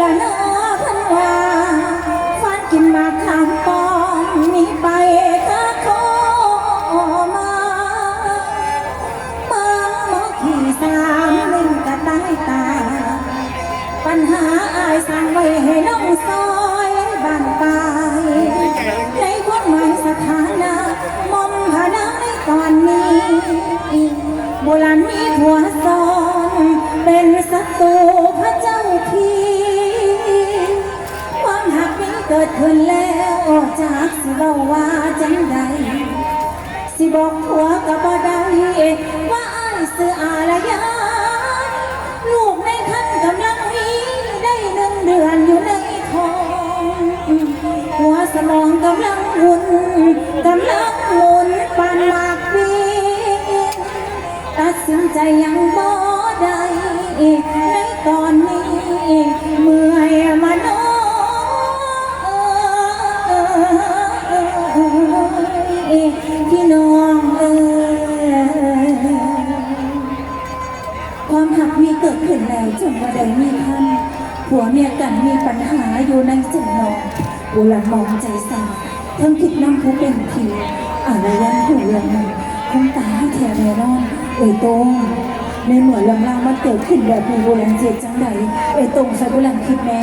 ละเนาะเพันว่าฟันกินมากขามปองนีไปกะโคมาเมืองมอขี่สามเล่นกะตายตา ปัญหาอายสั่งไว้ให้น้องซอยบ้านตายในความหมายสถานะมอมฐานะในตอนนี้โบราณมีผัวซ้อนเป็นศัตรู ขึ้นแล้วจากสิเว้าว่าจังใดสิบอกผัวกับบ่ได้ว่าอ้ายซื้ออารยาลูกในคันกำลังมีได้หนึ่งเดือนอยู่ในท้องหัวสมองกำลังวุ่นกำลังหมุนปานหมากวินตัดสินใจยังบ่ได้ มหักมีเกิดขึ้นแล้วจนว่าใดมีท่านผัวเมียกันมีปัญหาอยู่ในใจนอนบุหลังมองใจสาทั้งคิดนำผู้เป็นผีอะไรยันหูเรื่องนั้นคงตาให้แทนแน่นอนเอ้ยตรงในเหมือนลำลางมันเกิดขึ้นแบบมีโบราณเจ็ดจังใดเอ้ยตรงใส่โบราณคิดแม่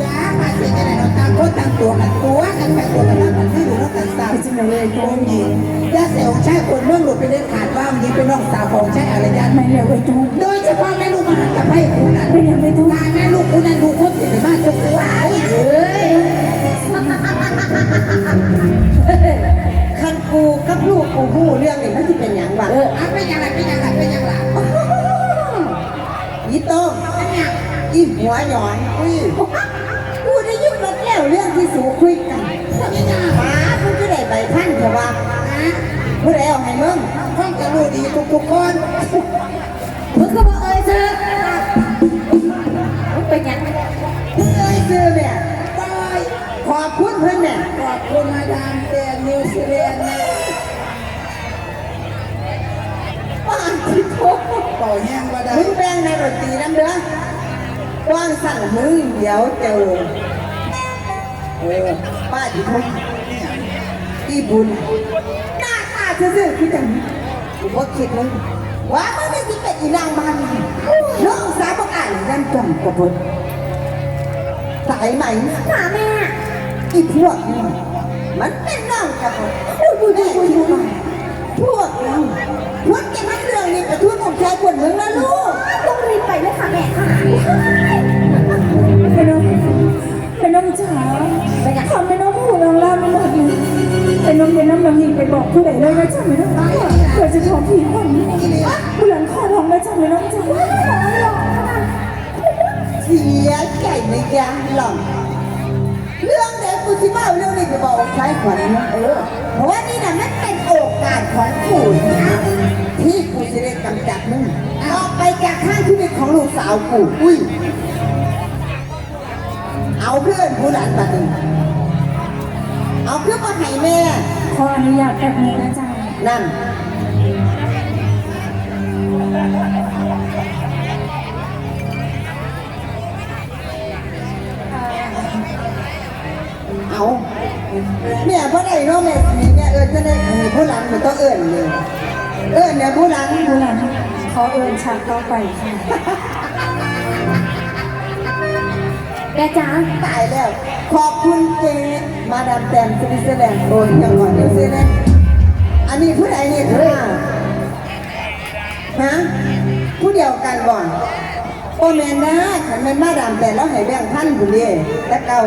จ้ามาสิจะได้เราต่างคนต่างตัวกันตัวกันไปตัวกันแล้วกันที่อยู่แล้วกันสาวเป็นจังใดเลยตรโอ้งยหญิงย่าเสียวใช่คนเมืองหลุดไปเล่นขาดบ้างยิงเป็นน้องสาวของใช่อะไรยันไม่แล้วเอ้ยตรงโดย เฉพาะแม่ลูกมหากับให้คุณนั่นเป็นยังไงตรงตาแม่ลูกคุณนั่นดูคนติดในบ้านจงกว้ายเอ้ยคันกูกับลูกกูหูเรื่องนี้มันจะเป็นอย่างบ้างเอออะเป็นอยังไงเป็นอยังไงเป็นอยังไงอีโต้อีหัวหยอนอุ้ยกูได้ยินมาแล้วเรื่องที่สูคุยกันเป็นยังหมามึงก็ได้ใบพันเถอะว่าฮะเมื่อไรเอาให้มึงห้องจะรู้ดีทุกๆคนมึงก็ เป็นยังไงมึงเอ้ยซื้อเนี่ยบอยขอบคุณเพื่อนเนี่ยขอบคุณมาดามเดนนิวซีแลนด์นะป้านที่โทษต่อแห้งว่าได้มึงแบ่งในดนตรีน้ำเด้อว่างสั่งมึงเดี๋ยวเจอเออป้าที่โทษอีบุญหน้าตาซื่อๆคือจังกูว่าคิดมึงว่ามึงไม่คิดเป็นอีนางมันน้องสาว บอกอ่านยันจอมกระบดตายไหมหาแม่อีพวกนี้มันเป็นน้องกระบดดูดูดูดูดูพวกเราพวกแกมันเรื่องนี้กระทุ่นของชายคนมึงนะลูกต้องรีบไปเลยค่ะแม่ค่ะเป็นน้องเป็นน้องจ๋าทำเป็นน้องหูน้องล่าไม่หมดเลยเป็นน้องเป็นน้องน้องยิงไปบอกผู้ใดเลยนะจ๊ะไม่ต้องเกิดจะท้องผีคนผู้หลังคอท้องนะจ๊ะไม่ต้องจ๋าเสียใจในยางหล่อนเรื่องเด็กกูสิบ้าเรื่องนี้จะบอกใช้ขวัญนะเออเพราะว่านี่นะมันเป็นโอกาสของกูนะที่กูจะได้กำจัดมึงออกไปจากข้างชีวิตของลูกสาวกูอุ้ยเอาเพื่อนผู้หลานบัดนี้เอาเพื่อนมาให้แม่ขออนุญาตแบบนี้นะจ๊ะนั่น ผู้หลังมันต้องเอิญเลยเอิญเนี่ยผู้หลังผู้หลังขอเอิญฉากต่อไปค่ะแม่จ๋าตายแล้ว ขอบคุณเจมาดามแตมสวิตเซอร์แลนด์โอ้ยจังหวัดนิวซีแลนด์อันนี้ผู้ใดเนี่ยค่ะฮะผู้เดียวกันก่อนโอแมนนะขันแมนมาดามแต่แล้วให้แบ่งพันบุเรีแต่เก่า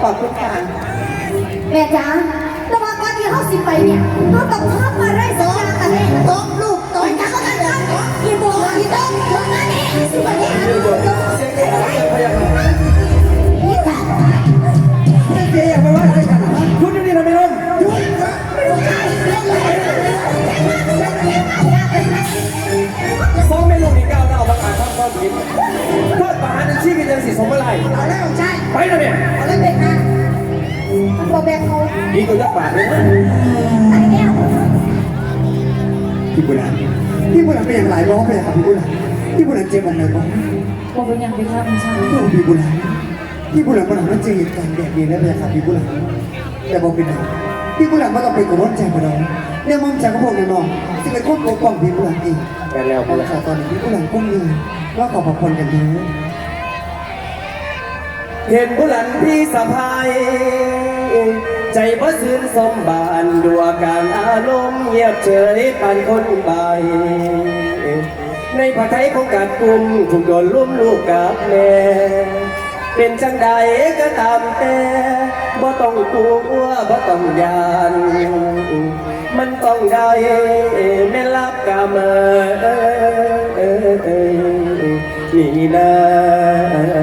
ขอบคุณค่ะแม่จ๋า แต่ว่าก่อนที่เขาสิไปเนี่ยเขาต้องทำอะไรสักอย่างกันแน่ตบลูกตบจักรกันเลยอีโบอีโบลงมาเนี่ยสิไปเนี่ยเจ๊ไปว่าอะไรกันคุณนี่เราไม่ร่มฟ้องไม่ลงนี่ก้าวหน้าบางอาจทำความผิดโทษประหารในชีวิตยังสิสมอะไรเอาแล้วใช่ไปนะเนี่ยเอาแล้วเด็กนะ โบแบกเขาอีกตัวยักษ์บาทเลยนะอันนี้พี่บุญนันพี่บุญนันเป็นอย่างไรร้องไปเลยครับพี่บุญนันพี่บุญนันเจ็บอะไรบ้างโบเป็นอยังไปทำใช่เรื่องพี่บุญนันพี่บุญหลังมันมันเจอเหตุการณ์แบบนี้แล้วเลยครับพี่บุญหลังแต่บอกเป็นไรพี่บุญหลังไม่ต้องไปกังวลใจมาเราเนี่ยมอมจากพวกน้องๆจะเป็นคนปกป้องพี่บุญหลังเองกันแล้วเอาละค่ะตอนนี้พี่บุญหลังกุ้งเงินว่าขอบพักผ่อนกันเถอะ เห็นผู้หลันพี่สะพาย ใจบ่ซื่นสมบานดูอาการอารมณ์เงียบเฉยปานคนบายในผัดไทยของกาดกุมถูกโดนลุ่มลูกกับแม่เป็นจังใดก็ตามแต่บ่ต้องกลัวบ่ต้องยาน มันต้องได้แม่รับกามานี่นะ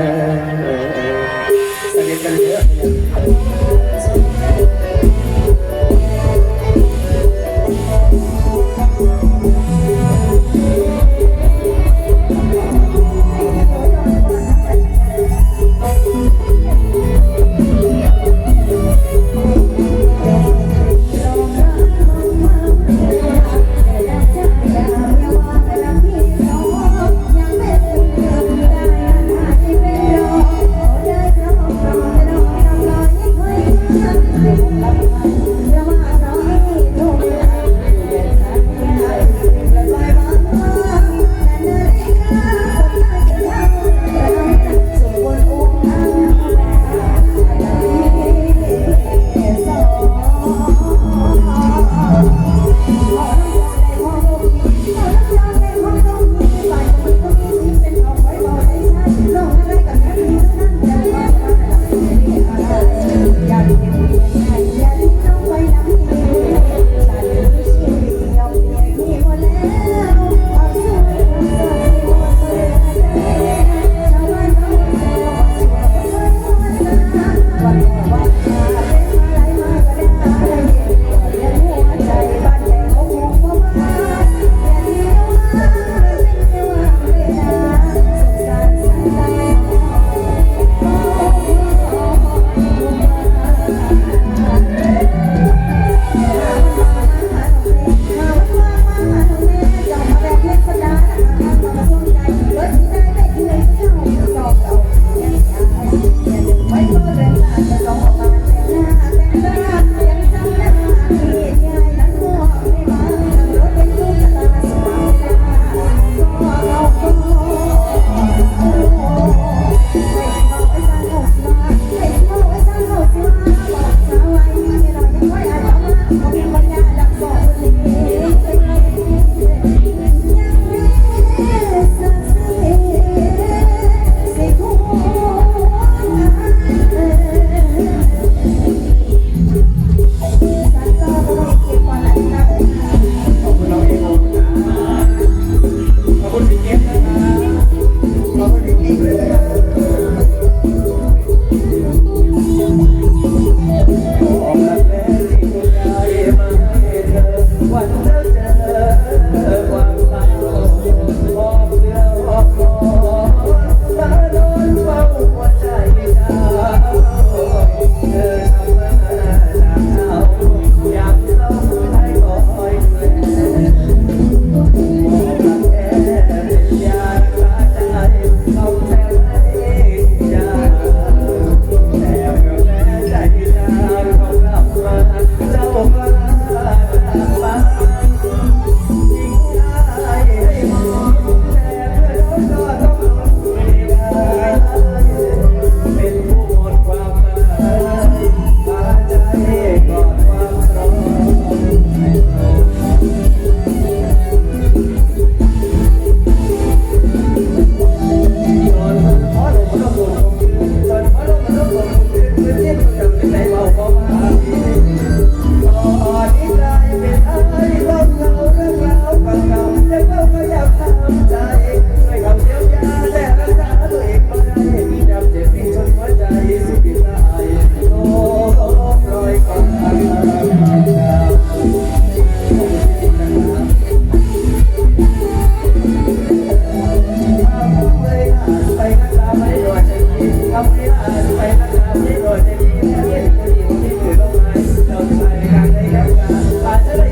पाचला